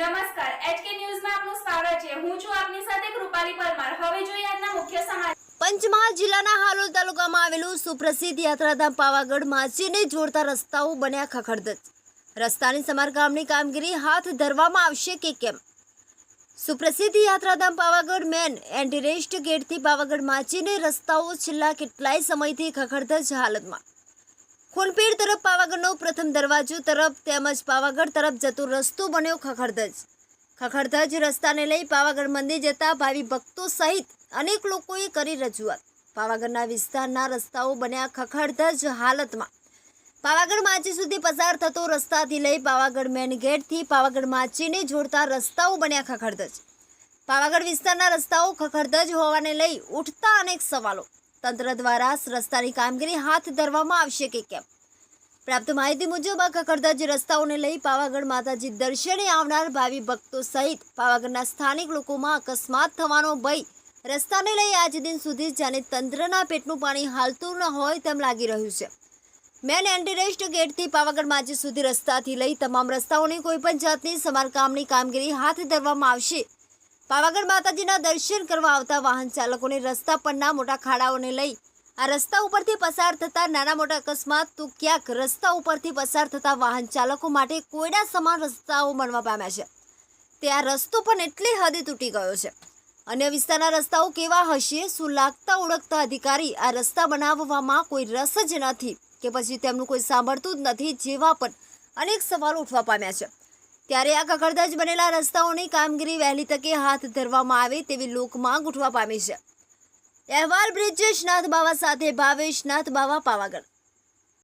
નમસ્કાર એચકે ન્યૂઝમાં આપનું સ્વાગત છે. હું છું આપની સાથે કૃપાલી પરમાર. હવે જોઈએ આજના મુખ્ય સમાચાર. પંચમહાલ જિલ્લાના હાલોલ તાલુકામાં આવેલું સુપ્રસિદ્ધ યાત્રાધામ પાવાગઢ માચીને જોડતા રસ્તાઓ બન્યા ખખડધજ. રસ્તાની સમારકામની કામગીરી હાથ ધરવામાં આવશે કે કેમ? સુપ્રસિદ્ધ યાત્રાધામ પાવાગઢ મેન એન્ટીરેસ્ટ ગેટથી પાવાગઢ માચીને રસ્તાઓ છેલ્લા કેટલાય સમયથી ખખડધજ હાલતમાં. ખૂનપીર તરફ પાવાગઢનો પ્રથમ દરવાજો તરફ તેમજ પાવાગઢ તરફ જતો રસ્તો બન્યો ખખડધજ. ખખડધજ રસ્તાને લઈ પાવાગઢ મંદિર જતા ભાવિ ભક્તો સહિત અનેક લોકોએ કરી રજૂઆત. પાવાગઢના વિસ્તારના રસ્તાઓ બન્યા ખખડધજ હાલતમાં. પાવાગઢ માચી સુધી પસાર થતો રસ્તાથી લઈ પાવાગઢ મેન ગેટથી પાવાગઢ માચીને જોડતા રસ્તાઓ બન્યા ખખડધજ. પાવાગઢ વિસ્તારના રસ્તાઓ ખખડધજ હોવાને લઈ ઉઠતા અનેક સવાલો. તંત્ર દ્વારા રસ્તાની કામગીરી હાથ ધરવામાં આવશે કે કેમ? પ્રાપ્ત માહિતી મુજબ, આ જે રસ્તાઓને લઈ પાવાગઢ માતાજી દર્શને આવનાર ભાવિ ભક્તો સહિત પાવાગઢના સ્થાનિક લોકોમાં અકસ્માત થવાનો ભય રસ્તાને લઈ આજ દિન સુધી જાણે તંત્રના પેટનું પાણી હાલતું ન હોય તેમ લાગી રહ્યું છે. મેન એન્ટીરેસ્ટ ગેટથી પાવાગઢ માજી સુધી રસ્તાથી લઈ તમામ રસ્તાઓની કોઈપણ જાતની સમારકામની કામગીરી હાથ ધરવામાં આવશે પાવાગઢ માતાજીના દર્શન કરવા આવતા વાહન ચાલકોને રસ્તા પરના મોટા ખાડાઓને લઈ આ રસ્તા ઉપરથી પસાર થતા નાના મોટા અકસ્માત તો ક્યાંક રસ્તા ઉપરથી પસાર થતા વાહન ચાલકો માટે કોયડા સમાન રસ્તાઓ બનવા પામ્યા છે. તે આ રસ્તો પણ એટલી હદે તૂટી ગયો છે. અન્ય વિસ્તારના રસ્તાઓ કેવા હશે, શું લાગતા ઓળખતા અધિકારી આ રસ્તા બનાવવામાં કોઈ રસ જ નથી કે પછી તેમનું કોઈ સાંભળતું જ નથી જેવા પણ અનેક સવાલો ઉઠવા પામ્યા છે. ત્યારે આ કકડદાજ બનેલા રસ્તાઓની કામગીરી વહેલી તકે હાથ ધરવામાં આવે તેવી લોકમાં ગૂંઠવા પામી છે. અહેવાલ બ્રિજેશ નાથ બાવા સાથે ભાવેશ નાથ બાવા પાવાગઢ.